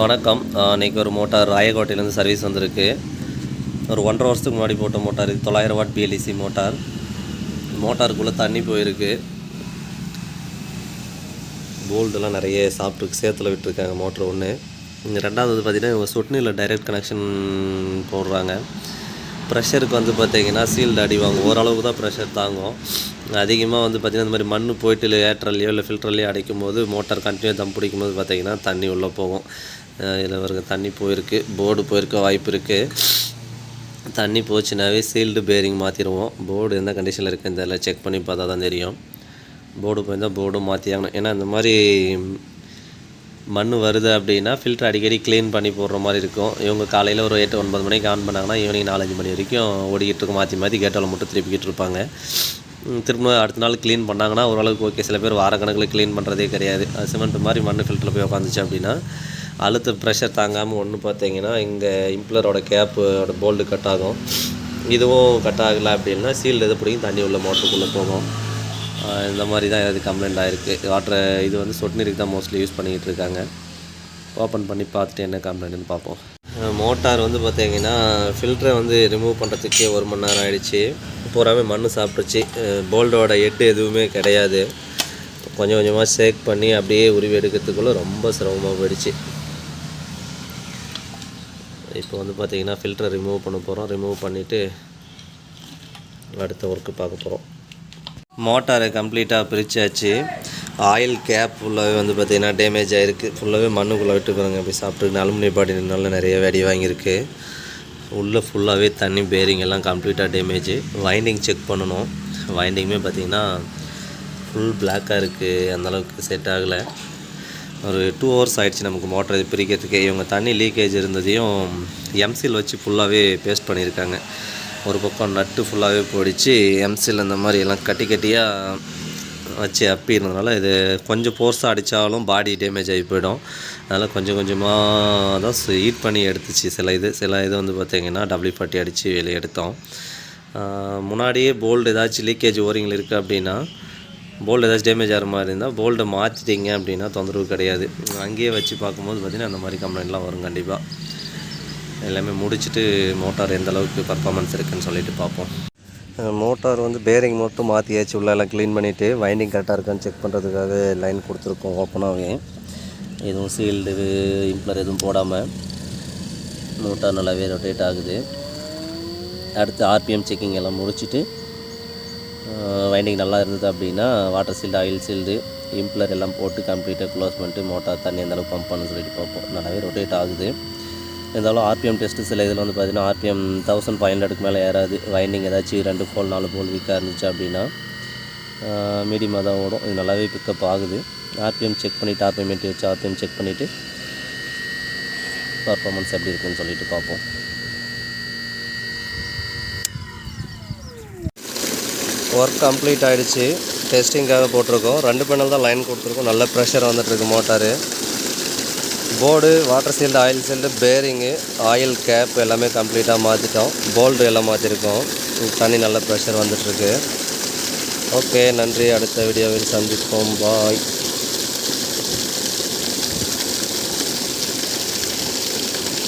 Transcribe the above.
வணக்கம். இன்றைக்கி ஒரு மோட்டார் ராயக்கோட்டையிலேருந்து சர்வீஸ் வந்திருக்கு. ஒரு ஒன்றரை வருஷத்துக்கு முன்னாடி போட்ட மோட்டார் இது தொள்ளாயிரம் வாட் பிஎல்இசி மோட்டார். மோட்டாருக்குள்ளே தண்ணி போயிருக்கு. போல்டெல்லாம் நிறைய சாப்பிட்ருக்கு சேத்துல விட்டுருக்காங்க மோட்டர் ஒன்று இங்கே ரெண்டாவது வந்து பார்த்திங்கன்னா இவங்க சொட்னியில் டைரக்ட் கனெக்ஷன் போடுறாங்க. ப்ரெஷருக்கு வந்து பார்த்தீங்கன்னா சீல்டு அடி வாங்கும். ஓரளவுக்கு தான் ப்ரெஷர் தாங்கும். அதிகமாக வந்து பார்த்திங்கன்னா இந்த மாதிரி மண் போயிட்டு இல்லை ஏற்றலையோ இல்லை ஃபில்டர்லையோ அடைக்கும் போது மோட்டார் கண்டினியூ தம் பிடிக்கும் போது பார்த்தீங்கன்னா தண்ணி உள்ளே போகும். இதில் வரைக்கும் தண்ணி போயிருக்கு. போர்டு போயிருக்க வாய்ப்பு இருக்குது தண்ணி போச்சுனாவே சீல்டு பேரிங் மாற்றிடுவோம் போர்டு எந்த கண்டிஷனில் இருக்குது இந்த செக் பண்ணி பார்த்தா தான் தெரியும். போர்டு போயிருந்தால் போர்டும் மாற்றியாகணும் ஏன்னா இந்த மாதிரி மண் வருது அப்படின்னா ஃபில்டர் அடிக்கடி க்ளீன் பண்ணி போடுற மாதிரி இருக்கும். இவங்க காலையில் ஒரு எட்டு ஒன்பது மணிக்கு ஆன் பண்ணாங்கன்னா ஈவினிங் நாலஞ்சு மணி வரைக்கும் ஓடிக்கிட்டு இருக்கும் மாற்றி மாற்றி கேட்டால் மட்டும் திருப்பிக்கிட்டு இருப்பாங்க. திரும்ப அடுத்த நாள் க்ளீன் பண்ணாங்கன்னா ஓரளவுக்கு ஓகே சில பேர் வாரக்கணக்கில் க்ளீன் பண்ணுறதே கிடையாது. சிமெண்ட் மாதிரி மண் ஃபில்டரில் போய் உட்காந்துச்சு அப்படின்னா அழுத்த ப்ரெஷர் தாங்காமல் ஒன்று பார்த்தீங்கன்னா இங்கே இம்ப்ளரோட கேப்போட போல்டு கட் ஆகும். இதுவும் கட் ஆகலை அப்படின்னா சீல்டு எது பிடிக்கும் தண்ணி உள்ள மோட்டருக்குள்ளே போகும். இந்த மாதிரி தான் ஏதாவது கம்ப்ளைண்ட் ஆகிருக்கு வாட்டர் இது வந்து சொட்டு நீருக்கு தான் மோஸ்ட்லி யூஸ் பண்ணிக்கிட்டு இருக்காங்க. ஓப்பன் பண்ணி பார்த்துட்டு என்ன கம்ப்ளைண்ட்னு பார்ப்போம். மோட்டார் வந்து பார்த்தீங்கன்னா ஃபில்டரை வந்து ரிமூவ் பண்ணுறதுக்கே ஒரு மணி நேரம் ஆகிடுச்சு பூராமே மண் சாப்பிட்ருச்சு போல்டோட எட்டு எதுவுமே கிடையாது. கொஞ்சம் கொஞ்சமாக ஷேக் பண்ணி அப்படியே உருவி எடுக்கிறதுக்குள்ளே ரொம்ப சிரமமாக போயிடுச்சு. இப்போ வந்து பார்த்தீங்கன்னா ஃபில்டரை ரிமூவ் பண்ண போகிறோம் ரிமூவ் பண்ணிவிட்டு அடுத்த ஒர்க்கு பார்க்க போகிறோம் மோட்டாரை கம்ப்ளீட்டாக பிரித்தாச்சு ஆயில் கேப் ஃபுல்லாகவே வந்து பார்த்திங்கன்னா டேமேஜ் ஆகிருக்கு ஃபுல்லாகவே மண்ணுக்குள்ளே விட்டு அப்படி சாப்பிட்டு அலுமினிய பாட்டினால நிறைய வெடி வாங்கியிருக்கு. உள்ளே ஃபுல்லாகவே தண்ணி பேரிங் எல்லாம் கம்ப்ளீட்டாக டேமேஜ் வைண்டிங் செக் பண்ணணும். வைண்டிங்குமே பார்த்திங்கன்னா ஃபுல் பிளாக்காக இருக்குது அந்தளவுக்கு செட் ஆகலை. ஒரு டூ ஹவர்ஸ் ஆகிடுச்சு நமக்கு மோட்டர் இது பிரிக்கிறதுக்கே. இவங்க தண்ணி லீக்கேஜ் இருந்ததையும் எம்சில் வச்சு ஃபுல்லாகவே பேஸ்ட் பண்ணியிருக்காங்க. ஒரு பக்கம் நட்டு ஃபுல்லாகவே போயிடுச்சு எம்சில் இந்த மாதிரி எல்லாம் கட்டி கட்டியாக வச்சு அப்பி இருந்ததுனால இது கொஞ்சம் ஃபோர்ஸாக அடித்தாலும் பாடி டேமேஜ் ஆகி போயிடும். அதனால் கொஞ்சம் கொஞ்சமாக தான் ஹீட் பண்ணி எடுத்துச்சு. சில இது சில இது வந்து பார்த்திங்கன்னா டபுள்யூ பட்டி அடித்து வெளியே எடுத்தோம். முன்னாடியே போல்டு ஏதாச்சும் லீக்கேஜ் ஓரிங்கில் இருக்குது அப்படின்னா போல்டு ஏதாச்சும் டேமேஜ் ஆகிற மாதிரி இருந்தால் போல்டை மாற்றிட்டீங்க அப்படின்னா தொந்தரவு கிடையாது. அங்கேயே வச்சு பார்க்கும்போது பார்த்திங்கன்னா அந்த மாதிரி கம்ப்ளைண்ட்லாம் வரும் கண்டிப்பாக எல்லாமே முடிச்சுட்டு மோட்டார் எந்த அளவுக்கு பர்ஃபார்மன்ஸ் சொல்லிட்டு பார்ப்போம். மோட்டார் வந்து பேரிங் மட்டும் மாற்றியாச்சு உள்ள எல்லாம் க்ளீன் பண்ணிவிட்டு வைண்டிங் கரெக்டாக இருக்கான்னு செக் பண்ணுறதுக்காக லைன் கொடுத்துருக்கோம் ஓப்பனாகவே எதுவும் சீல்டு இம்ப்ளர் எதுவும் போடாமல் மோட்டார் நல்லாவே ரொட்டேட் ஆகுது. அடுத்து ஆர்பிஎம் செக்கிங் எல்லாம் முடிச்சுட்டு வைண்டிங் நல்லா இருந்தது அப்படின்னா water sealed oil sealed impeller எல்லாம் போட்டு கம்ப்ளீட்டாக க்ளோஸ் பண்ணிட்டு மோட்டார் தண்ணி எந்தளவுக்கு பம்ப் பண்ணு சொல்லிட்டு பார்ப்போம். நல்லாவே ரொட்டேட் ஆகுது. இருந்தாலும் ஆர்பிஎம் டெஸ்ட்டு சில இதில் வந்து பார்த்தீங்கன்னா ஆர்பிஎம் தௌசண்ட் ஃபைவ் ஹண்ட்ரடுக்கு மேலே ஏறாது. வைண்டிங் ஏதாச்சும் ரெண்டு போல் நாலு போல் வீக்காக இருந்துச்சு அப்படின்னா மீடியமாக தான் ஓடும். இது நல்லாவே பிக்கப் ஆகுது. ஆர்பிஎம் செக் பண்ணிவிட்டு ஆர்பிஎம் ஏற்றி வச்சு ஆர்பிஎம் செக் பண்ணிவிட்டு பர்ஃபாமன்ஸ் எப்படி இருக்குன்னு சொல்லிட்டு பார்ப்போம். ஒர்க் கம்ப்ளீட் ஆகிடுச்சு டெஸ்டிங்காக போட்டிருக்கோம். ரெண்டு பேனல் தான் லைன் கொடுத்துருக்கோம். நல்ல ப்ரெஷர் வந்துட்டுருக்கு motor board water sealed oil sealed bearing oil cap எல்லாமே கம்ப்ளீட்டாக மாற்றிட்டோம் போல்டு எல்லாம் மாற்றிருக்கோம் தண்ணி நல்ல ப்ரெஷர் வந்துட்டுருக்கு. ஓகே நன்றி. அடுத்த வீடியோவில் சந்திப்போம். பாய்